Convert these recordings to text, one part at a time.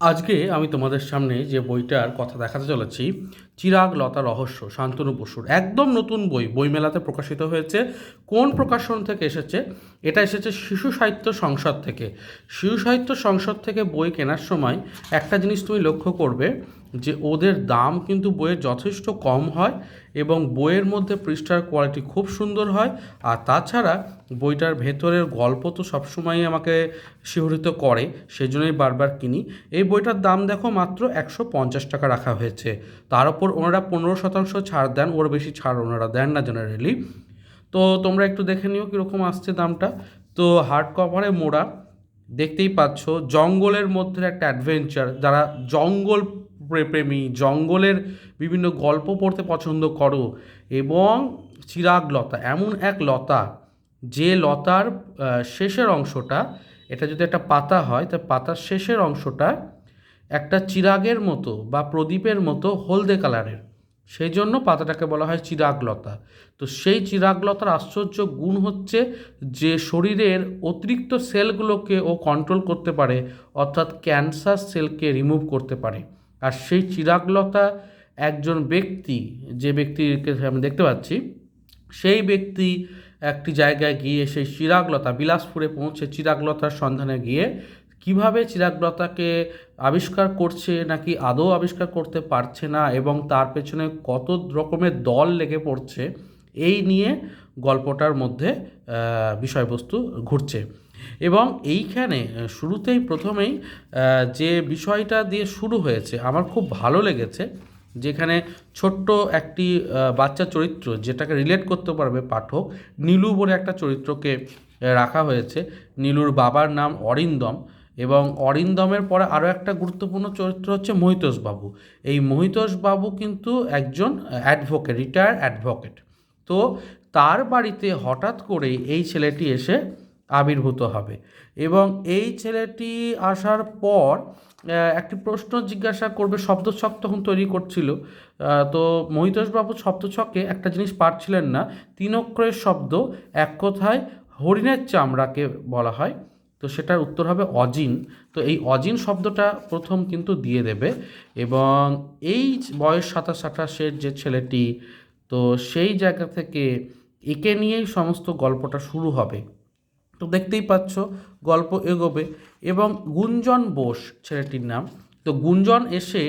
আজকে আমি তোমাদের সামনে যে বইটার কথা দেখাতে চলেছি চিরাগ লতা রহস্য, শান্তনু বসুর একদম নতুন বই, বইমেলাতে প্রকাশিত হয়েছে। কোন প্রকাশন থেকে এসেছে? এটা এসেছে শিশু সাহিত্য সংসদ থেকে। শিশু সাহিত্য সংসদ থেকে বই কেনার সময় একটা জিনিস তুমি লক্ষ্য করবে, যে ওদের দাম কিন্তু বইয়ের যথেষ্ট কম হয় এবং বইয়ের মধ্যে পৃষ্ঠার কোয়ালিটি খুব সুন্দর হয়। আর তাছাড়া বইটার ভেতরের গল্প তো সবসময়ই আমাকে শিহরিত করে সেই জন্যই বারবার কিনি। এই বইটার দাম দেখো মাত্র একশো পঞ্চাশ টাকা রাখা হয়েছে। তার উপর ওনারা পনেরো শতাংশ ছাড় দেন, ওর বেশি ছাড় ওনারা দেন না জেনারেলি তো তোমরা একটু দেখে নিও কীরকম আসছে দামটা। তো হার্ড কভারে মোড়া, দেখতেই পাচ্ছ, জঙ্গলের মধ্যে একটা অ্যাডভেঞ্চার যারা জঙ্গল প্রেমী, জঙ্গলের বিভিন্ন গল্প পড়তে পছন্দ করো, এবং চিরাগ লতা, এমন এক লতা, যে লতার শেষের অংশটা, এটা যদি একটা পাতা হয়, তা পাতার শেষের অংশটা একটা চিরাগের মতো বা প্রদীপের মতো হলদে কালারের। সেই জন্য পাতাটাকে বলা হয় চিরাগলতা। তো সেই চিরাগলতার আশ্চর্য গুণ হচ্ছে যে শরীরের অতিরিক্ত সেলগুলোকে ও কন্ট্রোল করতে পারে, অর্থাৎ ক্যান্সার সেলকে রিমুভ করতে পারে। আর সেই চিরাগলতা একজন ব্যক্তি, যে ব্যক্তিকে আমি দেখতে পাচ্ছি, সেই ব্যক্তি একটি জায়গায় গিয়ে সেই চিরাগলতা, বিলাসপুরে পৌঁছে চিরাগলতার সন্ধানে গিয়ে কীভাবে চিরাগ্রতাকে আবিষ্কার করছে নাকি আদৌ আবিষ্কার করতে পারছে না এবং তার পেছনে কত রকমের দল লেগে পড়ছে, এই নিয়ে গল্পটার মধ্যে বিষয়বস্তু ঘুরছে। এবং এইখানে শুরুতেই প্রথমেই যে বিষয়টা দিয়ে শুরু হয়েছে, আমার খুব ভালো লেগেছে, যেখানে ছোট্ট একটি বাচ্চা চরিত্র, যেটাকে রিলেট করতে পারবে পাঠক, নীলু বলে একটা চরিত্রকে রাখা হয়েছে। নীলুর বাবার নাম অরিন্দম। এবং অরিন্দমের পরে আরও একটা গুরুত্বপূর্ণ চরিত্র হচ্ছে মহিতোষ বাবু এই মহিতোষ বাবু কিন্তু একজন অ্যাডভোকেট রিটায়ার্ড অ্যাডভোকেট তো তার বাড়িতে হঠাৎ করেই এই ছেলেটি এসে আবির্ভূত হবে এবং এই ছেলেটি আসার পর একটি প্রশ্ন জিজ্ঞাসা করবে, শব্দছক তখন তৈরি করছিল। তো মহিতোষবাবু শব্দছকে একটা জিনিস পারছিলেন না। তিন শব্দ এক কথায় হরিণের চামড়াকে বলা হয়। তো সেটার উত্তর হবে অজিন। তো এই অজিন শব্দটা প্রথম কিন্তু দিয়ে দেবে এবং এই বয়স সাতাশ, আঠাশের যে ছেলেটি, তো সেই জায়গা থেকে একে নিয়েই সমস্ত গল্পটা শুরু হবে। তো দেখতেই পাচ্ছ, গল্প এগোবে এবং গুঞ্জন বোস ছেলেটির নাম। তো গুঞ্জন এসে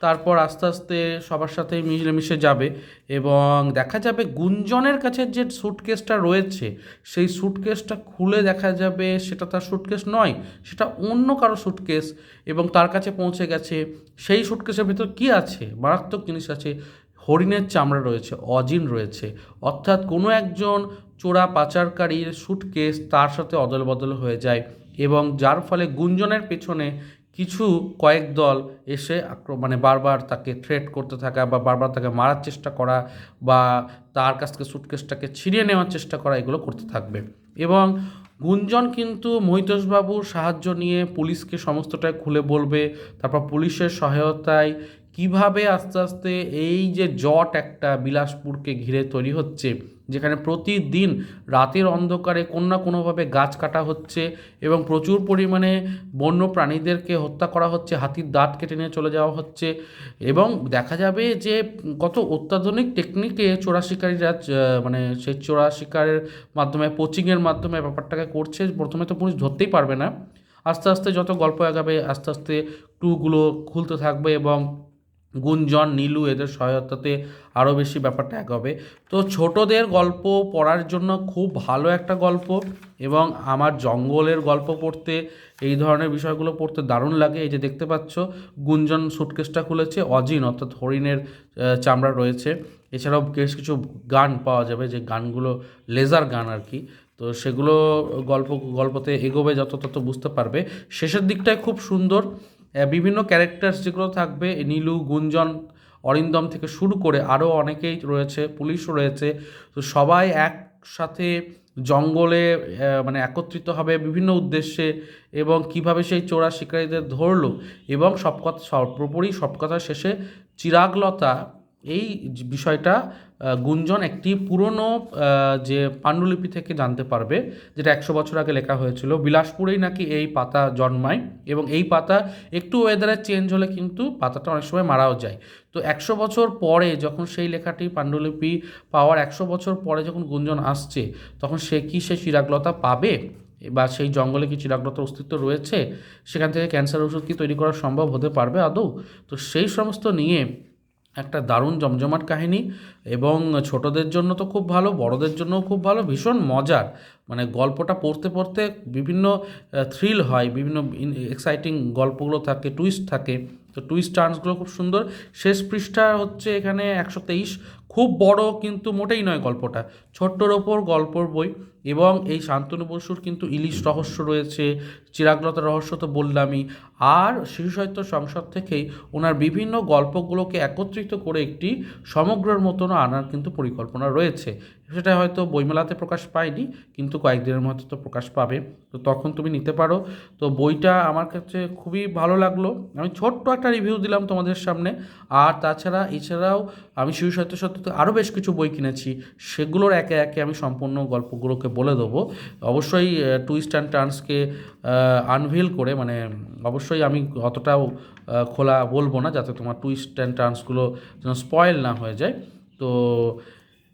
তারপর আস্তে আস্তে সবার সাথে মিলেমিশে যাবে এবং দেখা যাবে গুঞ্জনের কাছে যে সুটকেসটা রয়েছে, সেই সুটকেসটা খুলে দেখা যাবে সেটা তার স্যুটকেস নয়, সেটা অন্য কারও স্যুটকেস এবং তার কাছে পৌঁছে গেছে। সেই স্যুটকেসের ভিতর কী আছে? মারাত্মক জিনিস আছে। হরিণের চামড়া রয়েছে, অজিন রয়েছে। অর্থাৎ কোনো একজন চোরা পাচারকারীর স্যুটকেস তার সাথে অদল বদল হয়ে যায় এবং যার ফলে গুঞ্জনের পেছনে কিছু কয়েক দল এসে আক্র- মানে বারবার তাকে থ্রেট করতে থাকা বা বারবার তাকে মারার চেষ্টা করা বা তার কাছ থেকে সুটকেসটাকে ছিনিয়ে নেওয়ার চেষ্টা করা, এগুলো করতে থাকবে। এবং গুঞ্জন কিন্তু মহিতোষবাবুর সাহায্য নিয়ে পুলিশকে সমস্তটাই খুলে বলবে, তারপর পুলিশের সহায়তায় কীভাবে আস্তে আস্তে এই যে জট একটা বিলাসপুরকে ঘিরে তৈরি হচ্ছে যেখানে প্রতিদিন রাতের অন্ধকারে কোনো না কোনোভাবে গাছ কাটা হচ্ছে এবং প্রচুর পরিমাণে বন্য প্রাণীদেরকে হত্যা করা হচ্ছে, হাতির দাঁত কেটে নিয়ে চলে যাওয়া হচ্ছে এবং দেখা যাবে যে কত অত্যাধুনিক টেকনিকে চোরা শিকারীরা মানে সেই চোরা শিকারের মাধ্যমে পোচিংয়ের মাধ্যমে ব্যাপারটাকে করছে। প্রথমে তো পুলিশ ধরতেই পারবে না। আস্তে আস্তে যত গল্প আগাবে, আস্তে আস্তে টুগুলো খুলতে থাকবে এবং গুঞ্জন, নীলু এদের সহায়তাতে আরও বেশি ব্যাপারটা এগোবে তো ছোটদের গল্প পড়ার জন্য খুব ভালো একটা গল্প এবং আমার জঙ্গলের গল্প পড়তে, এই ধরনের বিষয়গুলো পড়তে দারুণ লাগে। এই যে দেখতে পাচ্ছ, গুঞ্জন সুটকেসটা খুলেছে, অজিন অর্থাৎ হরিণের চামড়া রয়েছে। এছাড়াও বেশ কিছু গান পাওয়া যাবে, যে গানগুলো লেজার গান আর কি। তো সেগুলো গল্প, গল্পতে এগোবে যত তত বুঝতে পারবে। শেষের দিকটায় খুব সুন্দর বিভিন্ন ক্যারেক্টার্স যেগুলো থাকবে নীলু, গুঞ্জন, অরিন্দম থেকে শুরু করে আরও অনেকেই রয়েছে, পুলিশও রয়েছে। তো সবাই একসাথে জঙ্গলে মানে একত্রিত হবে বিভিন্ন উদ্দেশ্যে এবং কীভাবে সেই চোরা শিকারীদের ধরলো এবং সব কথা সর্বোপরি সব কথা শেষে চিরাগলতা এই বিষয়টা গুঞ্জন একটি পুরনো যে পাণ্ডুলিপি থেকে জানতে পারবে, যেটা একশো বছর আগে লেখা হয়েছিল, বিলাসপুরেই নাকি এই পাতা জন্মায় এবং এই পাতা একটু ওয়েদারে চেঞ্জ হলে কিন্তু পাতাটা অনেক সময় মারাও যায়। তো একশো বছর পরে যখন সেই লেখাটি পাণ্ডুলিপি পাওয়ার একশো বছর পরে যখন গুঞ্জন আসছে, তখন সে কি সে চিরাগলতা পাবে? বা সেই জঙ্গলে কি চিরাগলতার অস্তিত্ব রয়েছে? সেখান থেকে ক্যান্সার ওষুধ কি তৈরি করা সম্ভব হতে পারবে আদৌ? তো সেই সমস্ত নিয়ে একটা দারুণ জমজমাট কাহিনী এবং ছোটদের জন্য তো খুব ভালো, বড়দের জন্যও খুব ভালো, ভীষণ মজার। মানে গল্পটা পড়তে পড়তে বিভিন্ন থ্রিল হয়, বিভিন্ন এক্সাইটিং গল্পগুলো থাকে টুইস্ট থাকে। তো টুইস্ট টার্নসগুলো খুব সুন্দর। শেষ পৃষ্ঠা হচ্ছে এখানে একশো তেইশ খুব বড় কিন্তু মোটেই নয় গল্পটা। ছোট্টর ওপর গল্পর বই এবং এই শান্তনু বসুর কিন্তু ইলিশ রহস্য রয়েছে চিরাগলতার রহস্য তো বললামই। আর শিশু সাহিত্য সংসদ থেকেই ওনার বিভিন্ন গল্পগুলোকে একত্রিত করে একটি সমগ্রের মতন আনার কিন্তু পরিকল্পনা রয়েছে। সেটা হয়তো বইমেলাতে প্রকাশ পায়নি, কিন্তু কয়েকদিনের মধ্যে তো প্রকাশ পাবে। তো তখন তুমি নিতে পারো। তো বইটা আমার কাছে খুবই ভালো লাগল। আমি ছোট্ট একটা রিভিউ দিলাম তোমাদের সামনে। আর তাছাড়া, এছাড়াও আমি শিশু সাহিত্য সত্যতে আরও বেশ কিছু বই কিনেছি, সেগুলোর একে একে আমি সম্পূর্ণ গল্পগুলোকে বলে দেবো। অবশ্যই টুইস্ট অ্যান্ড টার্নসকে আনভিল করে মানে অবশ্যই আমি অতটাও খোলা বলব না, যাতে তোমার টুইস্ট অ্যান্ড টার্নসগুলো যেন স্পয়েল না হয়ে যায়। তো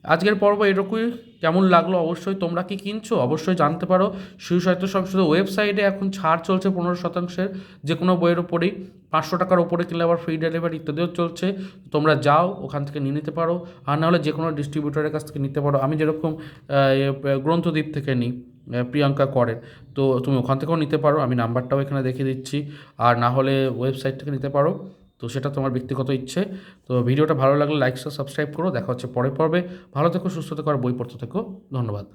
আজকের পর্ব এরকমই কেমন লাগল অবশ্যই তোমরা কি কিনছো? অবশ্যই জানতে পারো। শিশু সাহিত্য সংসদের ওয়েবসাইটে এখন ছাড় চলছে পনেরো শতাংশের যে কোনো বইয়ের ওপরেই পাঁচশো টাকার ওপরে কিনলে আবার ফ্রি ডেলিভারি ইত্যাদিও চলছে। তোমরা যাও, ওখান থেকে নিয়ে নিতে পারো। আর নাহলে যে কোনো ডিস্ট্রিবিউটরের কাছ থেকে নিতে পারো। আমি যেরকম গ্রন্থদ্বীপ থেকে নিই প্রিয়াঙ্কা করেন। তো তুমি ওখান থেকেও নিতে পারো। আমি নাম্বারটাও এখানে দেখিয়ে দিচ্ছি। আর না হলে ওয়েবসাইট থেকে নিতে পারো। তো সেটা তোমার ব্যক্তিগত ইচ্ছে। তো ভিডিওটা ভালো লাগলে লাইক সাবস্ক্রাইব করো। দেখা হচ্ছে পরে পর্বে। ভালো থেকো, সুস্থ থেকো, আর বই পড়তে থেকো। ধন্যবাদ।